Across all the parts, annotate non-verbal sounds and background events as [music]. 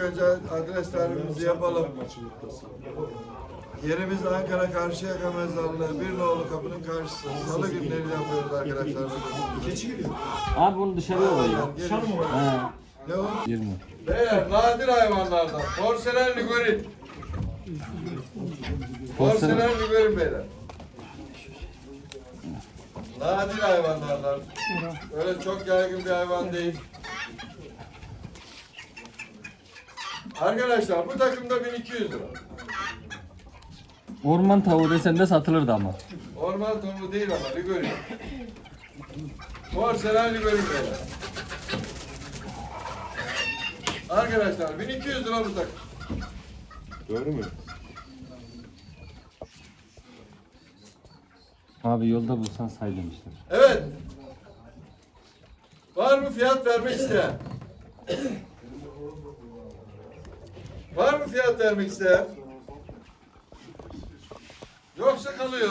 önce adres tarifimizi yapalım. Yerimiz Ankara Karşıyaka Mezarlığı, bir nolu kapının karşısı. Salı günleri yapıyoruz arkadaşlar. Keçi geliyor. Abi bunu dışarıya ya. Dışarı mı? He. Ne o? 20. Beyler nadir hayvanlardan. Porselen ligorin. Porselen ligorin beyler. Nadir hayvanlardan. Öyle çok yaygın bir hayvan değil. Arkadaşlar bu takımda 1200 lira. Orman tavuğu desen de satılırdı ama. Orman tavuğu değil ama ligorin. Porselen ligorin beyler. Arkadaşlar 1200 lira bu takım. Doğru mu? Abi yolda bulsan say demişler. Evet. Var mı fiyat vermek isteyen? Var mı fiyat vermek isteyen? Yoksa kalıyor.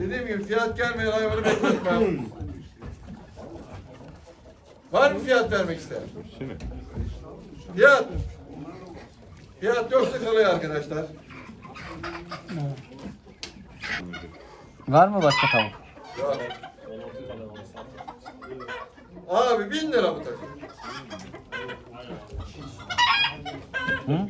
Dediğim gibi fiyat gelmeyen hayvanı bekletmem. Var mı fiyat vermek isteyen? Şimdi. Fiyat. Fiyat yoksa kalıyor arkadaşlar. Var mı başka tavuk? Yok. Abi bin lira bu takım. Hı?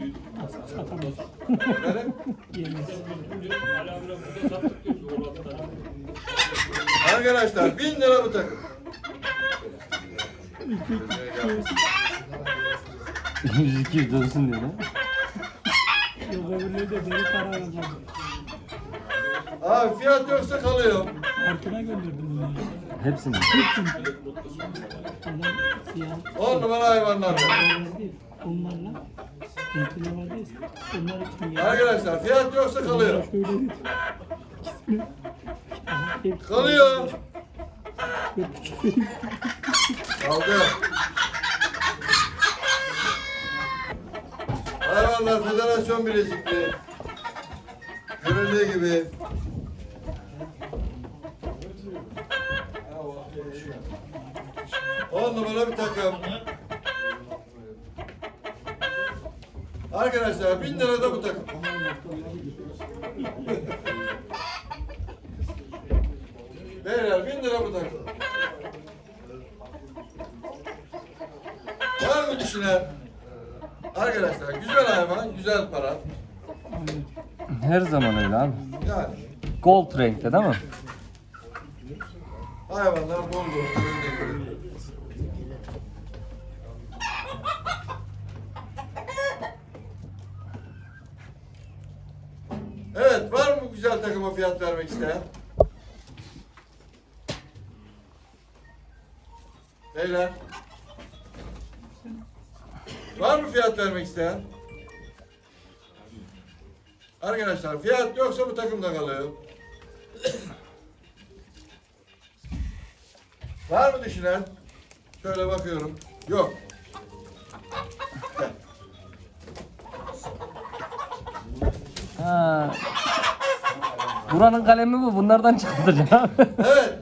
Arkadaşlar bin lira bu takım. 100-200 dönsün diye. Yok öbürleri de beni para almadı. Abi fiyat yoksa kalıyor. Arkına gönderdim bunu. Hepsini. Adam siyah On numara hayvanlar. var. Onlar için geldi. Arkadaşlar fiyat yoksa kalıyor. Şöyle. İkisini- Kalıyor. Kaldı. Hayvanlar Federasyon Birleşikliği. Görüldüğü gibi. On numara bir takım. Arkadaşlar bin lira da bu takım. Beyler bin lira bu takım. Var mı düşünen? Arkadaşlar güzel hayvan, güzel para. Her zaman öyle abi. Yani Gold renkte değil mi? hayvanlar bol bol. Evet, var mı bu fiyat vermek isteyen? Beyler. Var mı fiyat vermek isteyen? Arkadaşlar fiyat yoksa bu takımda kalıyor. Var mı düşünen? Şöyle bakıyorum. Yok. Ha. Buranın kalemi bu. Bunlardan çıkartacağım. [laughs] Evet.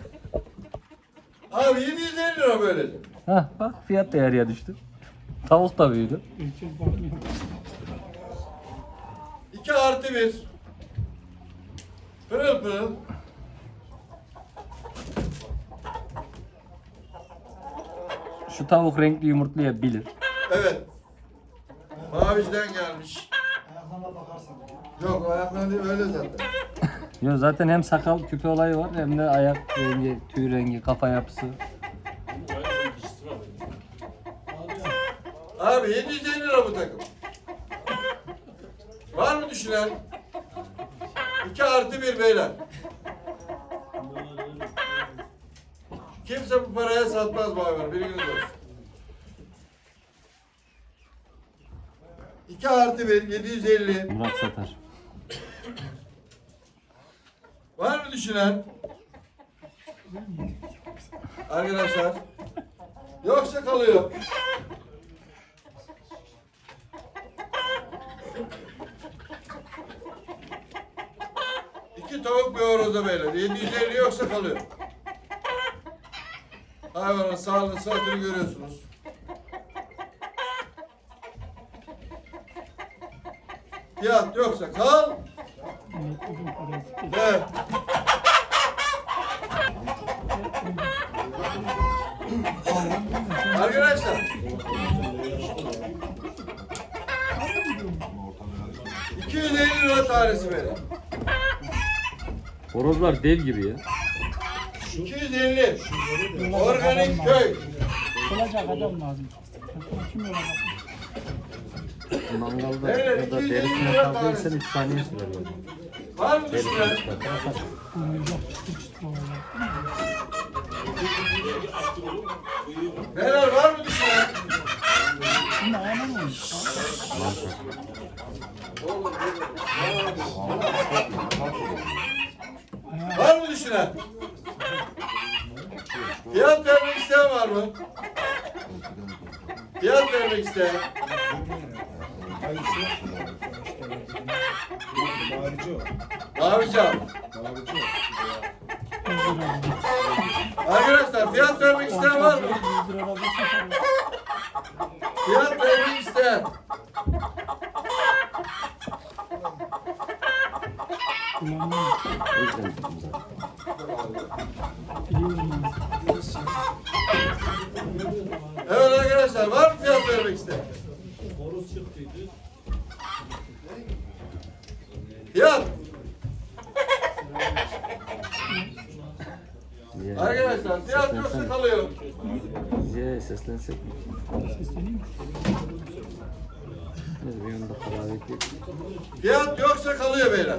Abi 750 lira böylece. Hah bak fiyat da yarıya düştü. Tavuk da büyüdü. Ölçüm bakmıyor. 2 artı 1. Pırıl pırıl. Şu tavuk renkli yumurtlayabilir. Evet. Maviciden gelmiş. Yok ayakları değil öyle zaten. [laughs] Yo zaten hem sakal küpe olayı var hem de ayak rengi, tüy rengi, kafa yapısı. Abi 750 lira bu takım. Var mı düşünen? 2 artı 1 beyler. Kimse bu paraya satmaz hayvanı bilginiz olsun. 2 artı 1 750. Murat satar. düşünen arkadaşlar yoksa kalıyor. İki tavuk bir horoza böyle. 750 yoksa kalıyor. Hayvanın sağlığını sıhhatini görüyorsunuz. Fiyat yoksa kal. Evet. Bugün parası kesin. Evet. Arkadaşlar. 250 lira tanesi verin. Horozlar dev gibi ya. 250. Organik köy. Olacak adam lazım. Kim olacak? Mangalda ya da 250 derisine lira kavga tanesi. etsen 3 saniye sürer. Var mı düşünen? Beyler var mı düşünen? Var mı düşünen? Fiyat vermek isteyen var mı? Fiyat vermek isteyen. Mavici abi. Arkadaşlar fiyat vermek isteyen var mı? 100 lira da satarız. Fiyat vermek isteyen. Evet arkadaşlar var mı fiyat vermek isteyen? Fiyat. Niye? Arkadaşlar fiyat yoksa kalıyor. Niye seslensek mi? Sesleneyim mi? Neyse bir anda karar bekleyip. Fiyat yoksa kalıyor beyler.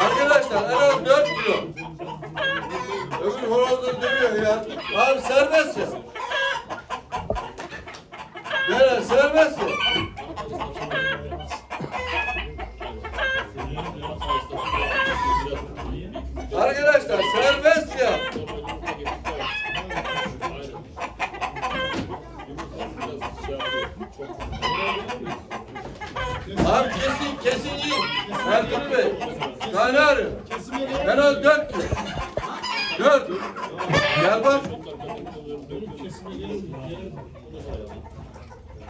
Arkadaşlar en az 4 kilo. Abi serbest ya. Beyler serbest ya. Arkadaşlar serbest ya. Abi kesin kesin yiyin. Ertuğrul Bey. Tane arıyor. En az dört. Dört. Gel bak.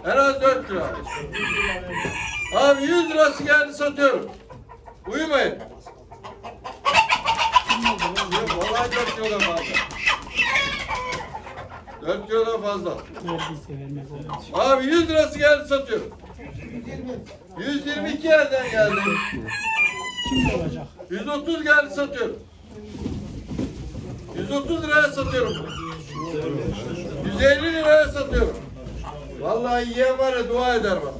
En az dört kilo. Abi 100 lirası geldi satıyorum. Uyumayın. Vallahi 4 kilodan fazla. 4 kilodan fazla. Abi 100 lirası geldi satıyorum. 122 yerden geldi. Kim olacak? 130 geldi satıyorum. 130 liraya satıyorum. 150 liraya satıyorum. Vallahi yiyen var ya dua eder bana.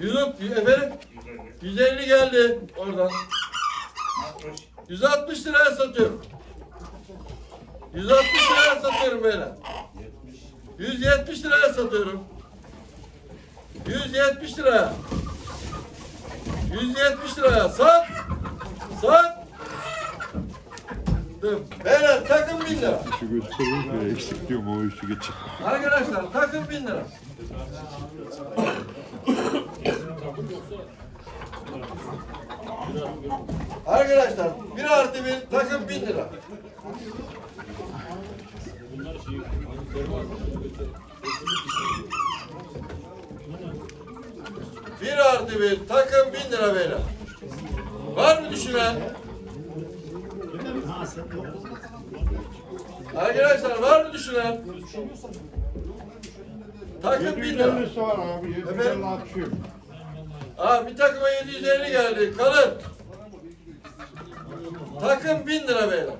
130 efendim 150 geldi oradan. 160 liraya satıyorum. 160 liraya satıyorum beyler. 170 liraya satıyorum. 170 liraya. 170 liraya sat. Sat. Beyler takım 1000 lira. Şu gösterir mi? Eksik diyorum o işi geçecek. Arkadaşlar takım 1000 lira. Arkadaşlar bir artı bir takım 1000 lira. Bir artı bir takım 1000 lira beyler. Var mı düşünen? Arkadaşlar var mı düşünen? Takım 1000 lira. var abi. Efendim? atıyor. Aa bir takıma 750 geldi. Kalın. Takım 1000 lira beyler.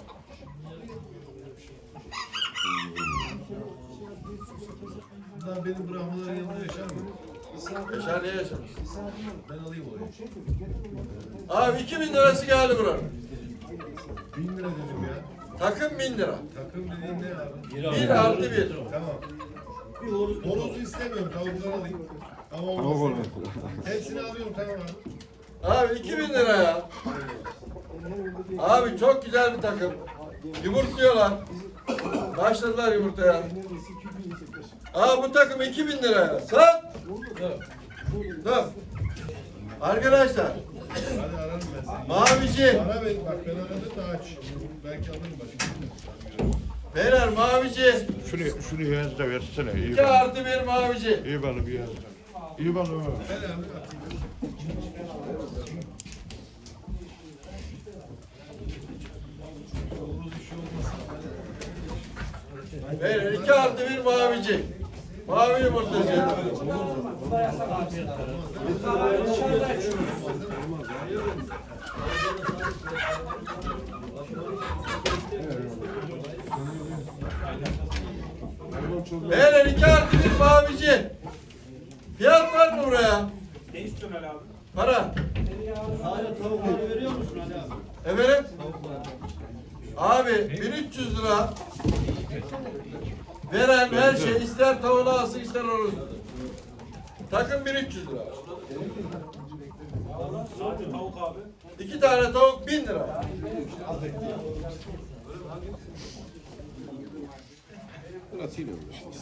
Bunlar benim brahmaların yanında yaşar mı? Yaşar niye yaşamaz? Ben alayım orayı. Abi 2000 lirası geldi buranın. Bin lira dedim ya. Takım 1000 lira. Takım dediğin ne abi? 1 artı 1. Tamam. Horozu istemiyorum. Tavukları alayım. Ama olmaz. Hepsini alıyorum tamam abi. Abi 2000 lira ya. Abi çok güzel bir takım. Yumurtluyorlar. Başladılar yumurtaya. Aa bu takım 2000 liraya. Sat. Dur. Arkadaşlar Hadi ararım ben seni. Mavici. Ara beni bak ben aradım da aç. Belki alırım başka. Beyler mavici. Şunu, şunu yaz da versene. İyi İki bana. artı bir mavici. İyi bana bir yaz da. İyi bana. Beyler iki artı bir mavici. Mavi yumurtacı. Beyler iki artı bir mavici. Fiyat var mı buraya? Ne istiyorsun Ali abi? Para. Efendim? Abi 1300 lira veren her şey ister tavuğunu alsın ister horoz. Takım 1300 lira. İki tane tavuk 1000 lira.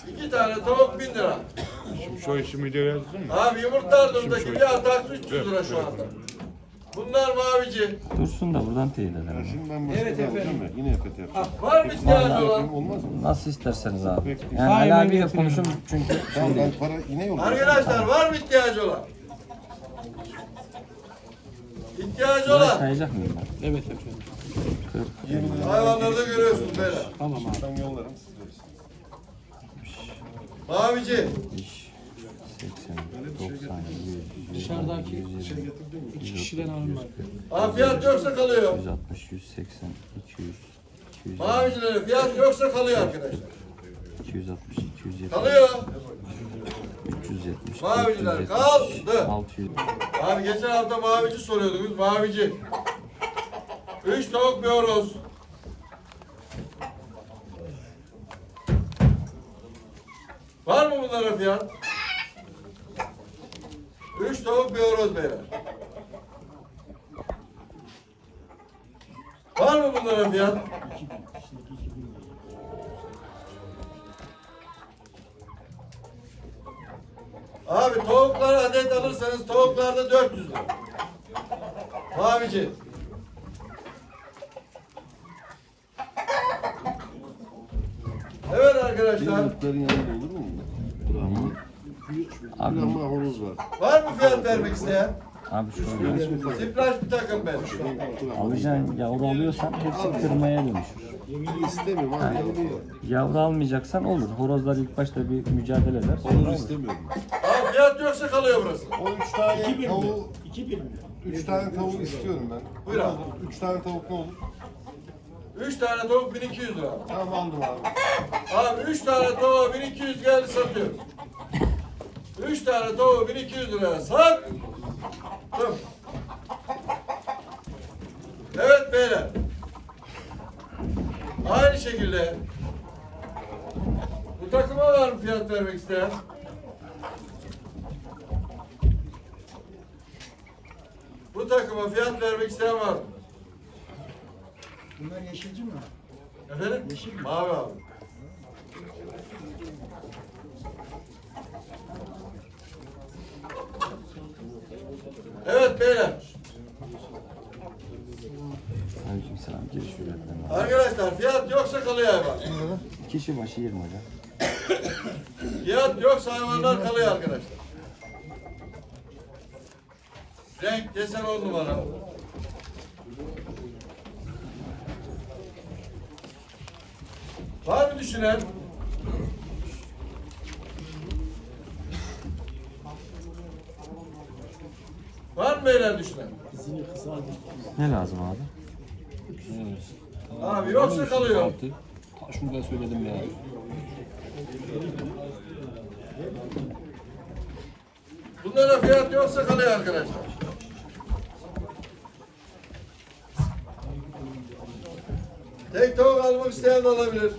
İki tane tavuk 1000 lira. Şimdi şu ismi de yazdın mı? Abi yumurta ardındaki bir atak 300 lira şu anda. Bunlar mavici. Dursun da buradan teyit edelim. Şimdi ben başka evet, alacağım ya. Yine EFT yapacağım. Var mı ihtiyacı olan? Olmaz mı? Nasıl isterseniz abi. Yani Ali abiyle konuşun çünkü Tamam ben para yine yollayacağım. Arkadaşlar var mı ihtiyacı olan? İhtiyacı Burayı olan. sayacak mıyım ben? Evet efendim. Hayvanları da görüyorsunuz böyle. Tamam abi. Ben yollarım siz verirsiniz. Mavici. 80, 90, 100, 120, Dışarıdaki 120, İki kişiden alınmadı. Ha, fiyat yoksa kalıyor. 160, 180, 200, 200, Mavicilere fiyat yoksa kalıyor arkadaşlar. 260, 270, Kalıyor. 370, Maviciler 470, kaldı. 600. Abi geçen hafta mavici soruyordunuz. Mavici. Üç tavuk bir horoz. Var mı bunlara fiyat? Horoz beyler. Var mı bunlara fiyat? Abi tavuklar adet alırsanız tavuklarda 400 lira. Mavici. Evet arkadaşlar. Yanında olur mu? Bravo. Abi, Bir ama horoz var. Var mı fiyat vermek isteyen? abi şöyle. Sipraş bir takım ben. Alacağın yavru alıyorsan hepsi kırmaya dönüşür. İstemiyorum abi. Yavru Yavru almayacaksan olur. Horozlar ilk başta bir mücadele eder. Sonra Horoz olur. istemiyorum. Abi fiyat yoksa kalıyor burası. O üç tane tavuğu, İki bir mi? üç tane tavuğu istiyorum ben. Buyur abi. Üç tane tavuk ne olur? Üç tane tavuk 1200 lira. Tamam aldım abi. Abi üç tane tavuğu 1200 geldi satıyoruz. Üç tane tavuğu 1200 liraya sat. Evet beyler. Aynı şekilde bu takıma var mı fiyat vermek isteyen? Bu takıma fiyat vermek isteyen var mı? Bunlar yeşilci mi? Efendim? Mavi abi. Evet beyler. Aleykümselam. Giriş ücretlerine. Arkadaşlar fiyat yoksa kalıyor hayvan. Kişi başı 20 hocam. Fiyat yoksa hayvanlar kalıyor arkadaşlar. Renk desen on numara. Var mı düşünen? Var mı beyler düşünen? Ne lazım abi? Abi yoksa kalıyor. Şunu da söyledim ya. Bunlara fiyat yoksa kalıyor arkadaşlar. Tek tavuk almak isteyen de alabilir.